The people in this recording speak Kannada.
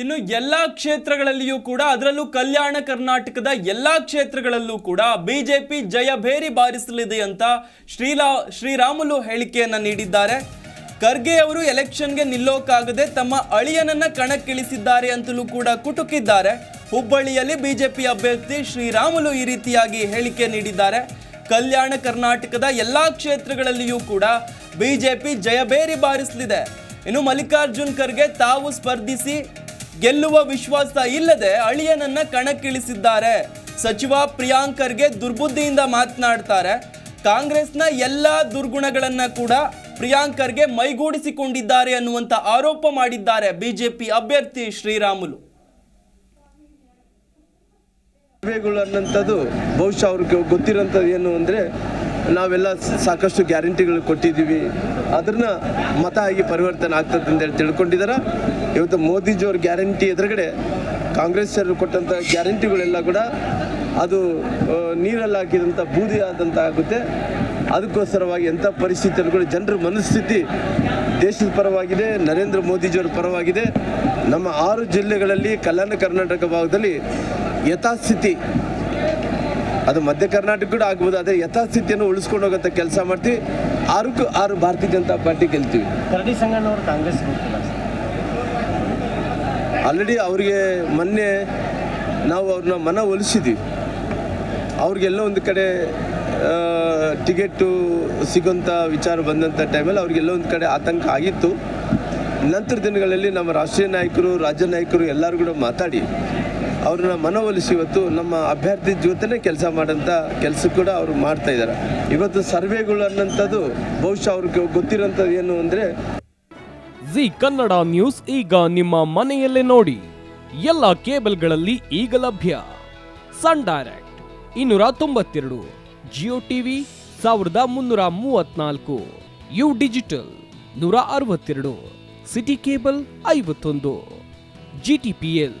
ಇನ್ನು ಎಲ್ಲ ಕ್ಷೇತ್ರಗಳಲ್ಲಿಯೂ ಕೂಡ, ಅದರಲ್ಲೂ ಕಲ್ಯಾಣ ಕರ್ನಾಟಕದ ಎಲ್ಲ ಕ್ಷೇತ್ರಗಳಲ್ಲೂ ಕೂಡ ಬಿಜೆಪಿ ಜಯಭೇರಿ ಬಾರಿಸಲಿದೆ ಅಂತ ಶ್ರೀಲಾ, ಶ್ರೀರಾಮುಲು ಹೇಳಿಕೆಯನ್ನು ನೀಡಿದ್ದಾರೆ. ಖರ್ಗೆ ಅವರು ಎಲೆಕ್ಷನ್ಗೆ ನಿಲ್ಲೋಕಾಗದೆ ತಮ್ಮ ಅಳಿಯನನ್ನ ಕಣಕ್ಕಿಳಿಸಿದ್ದಾರೆ ಅಂತಲೂ ಕೂಡ ಕುಟುಕಿದ್ದಾರೆ. ಹುಬ್ಬಳ್ಳಿಯಲ್ಲಿ ಬಿಜೆಪಿ ಅಭ್ಯರ್ಥಿ ಶ್ರೀರಾಮುಲು ಈ ರೀತಿಯಾಗಿ ಹೇಳಿಕೆ ನೀಡಿದ್ದಾರೆ. ಕಲ್ಯಾಣ ಕರ್ನಾಟಕದ ಎಲ್ಲ ಕ್ಷೇತ್ರಗಳಲ್ಲಿಯೂ ಕೂಡ ಬಿಜೆಪಿ ಜಯಬೇರಿ ಬಾರಿಸಲಿದೆ. ಇನ್ನು ಮಲ್ಲಿಕಾರ್ಜುನ್ ಖರ್ಗೆ ತಾವು ಸ್ಪರ್ಧಿಸಿ ಗೆಲ್ಲುವ ವಿಶ್ವಾಸ ಇಲ್ಲದೆ ಅಳಿಯನನ್ನ ಕಣಕ್ಕಿಳಿಸಿದ್ದಾರೆ. ಸಚಿವ ಪ್ರಿಯಾಂಕರ್ಗೆ ದುರ್ಬುದ್ಧಿಯಿಂದ ಮಾತನಾಡ್ತಾರೆ. ಕಾಂಗ್ರೆಸ್ನ ಎಲ್ಲ ದುರ್ಗುಣಗಳನ್ನ ಕೂಡ ಪ್ರಿಯಾಂಕರ್ಗೆ ಮೈಗೂಡಿಸಿಕೊಂಡಿದ್ದಾರೆ ಅನ್ನುವಂತ ಆರೋಪ ಮಾಡಿದ್ದಾರೆ ಬಿಜೆಪಿ ಅಭ್ಯರ್ಥಿ ಶ್ರೀರಾಮುಲು. ಅನ್ನೋಂಥದ್ದು ಬಹುಶಃ ಅವ್ರಿಗೆ ಗೊತ್ತಿರೋಂಥದ್ದು ಏನು ಅಂದರೆ ನಾವೆಲ್ಲ ಸಾಕಷ್ಟು ಗ್ಯಾರಂಟಿಗಳು ಕೊಟ್ಟಿದ್ದೀವಿ. ಅದನ್ನ ಮತ ಆಗಿ ಪರಿವರ್ತನೆ ಆಗ್ತದೆ ಅಂತೇಳಿ ತಿಳ್ಕೊಂಡಿದ್ದಾರೆ ಇವತ್ತು ಮೋದಿಜಿಯವ್ರ ಗ್ಯಾರಂಟಿ ಎದುರುಗಡೆ ಕಾಂಗ್ರೆಸ್ಸರು ಕೊಟ್ಟಂಥ ಗ್ಯಾರಂಟಿಗಳೆಲ್ಲ ಕೂಡ ಅದು ನೀರಲ್ಲಿ ಹಾಕಿದಂಥ ಬೂದಿ ಆದಂಥ ಆಗುತ್ತೆ. ಅದಕ್ಕೋಸ್ಕರವಾಗಿ ಎಂಥ ಪರಿಸ್ಥಿತಿಯಲ್ಲಿ ಕೂಡ ಜನರ ಮನಸ್ಥಿತಿ ದೇಶದ ಪರವಾಗಿದೆ, ನರೇಂದ್ರ ಮೋದಿಜಿಯವರ ಪರವಾಗಿದೆ. ನಮ್ಮ ಆರು ಜಿಲ್ಲೆಗಳಲ್ಲಿ ಕಲ್ಯಾಣ ಕರ್ನಾಟಕ ಭಾಗದಲ್ಲಿ ಯಥಾಸ್ಥಿತಿ ಅದು ಮಧ್ಯ ಕರ್ನಾಟಕ ಕೂಡ ಆಗ್ಬೋದು ಅದೇ ಯಥಾಸ್ಥಿತಿಯನ್ನು ಉಳಿಸ್ಕೊಂಡು ಹೋಗೋಂಥ ಕೆಲಸ ಮಾಡ್ತೀವಿ. ಆರಕ್ಕೂ ಆರು ಭಾರತೀಯ ಜನತಾ ಪಾರ್ಟಿ ಗೆಲ್ತೀವಿ. ಕಾಂಗ್ರೆಸ್ ಆಲ್ರೆಡಿ ಅವರಿಗೆ ಮೊನ್ನೆ ನಾವು ಅವ್ರನ್ನ ಮನ ಒಲಿಸಿದ್ವಿ. ಅವ್ರಿಗೆಲ್ಲ ಒಂದು ಕಡೆ ಟಿಕೆಟು ಸಿಗೋಂಥ ವಿಚಾರ ಬಂದಂಥ ಟೈಮಲ್ಲಿ ಅವ್ರಿಗೆಲ್ಲ ಒಂದು ಕಡೆ ಆತಂಕ ಆಗಿತ್ತು. ನಂತರ ದಿನಗಳಲ್ಲಿ ನಮ್ಮ ರಾಷ್ಟ್ರೀಯ ನಾಯಕರು ರಾಜ್ಯ ನಾಯಕರು ಎಲ್ಲರೂ ಕೂಡ ಮಾತಾಡಿ ಅವ್ರನ್ನ ಮನವೊಲಿಸಿ ಇವತ್ತು ನಮ್ಮ ಅಭ್ಯರ್ಥಿ ಜೊತೆನೇ ಕೆಲಸ ಮಾಡೋಂಥ ಕೆಲಸ ಕೂಡ ಅವರು ಮಾಡ್ತಾ ಇದ್ದಾರೆ. ಇವತ್ತು ಸರ್ವೆಗಳು ಅನ್ನೋಂಥದ್ದು ಬಹುಶಃ ಅವ್ರಿಗೆ ಗೊತ್ತಿರೋಂಥದ್ದು ಏನು ಅಂದರೆ ಜಿ ಕನ್ನಡ ನ್ಯೂಸ್ ಈಗ ನಿಮ್ಮ ಮನೆಯಲ್ಲೇ ನೋಡಿ. ಎಲ್ಲ ಕೇಬಲ್ಗಳಲ್ಲಿ ಈಗ ಲಭ್ಯ. ಸನ್ ಡೈರೆಕ್ಟ್ ಇನ್ನೂರ ತೊಂಬತ್ತೆರಡು, ಜಿಯೋ ಟಿವಿ ಸಾವಿರದ ಮುನ್ನೂರ ಮೂವತ್ನಾಲ್ಕು, ಯು ಡಿಜಿಟಲ್ ನೂರ ಅರವತ್ತೆರಡು, ಸಿಟಿ ಕೇಬಲ್ ಐವತ್ತೊಂದು, ಜಿ ಟಿ ಪಿ ಎಲ್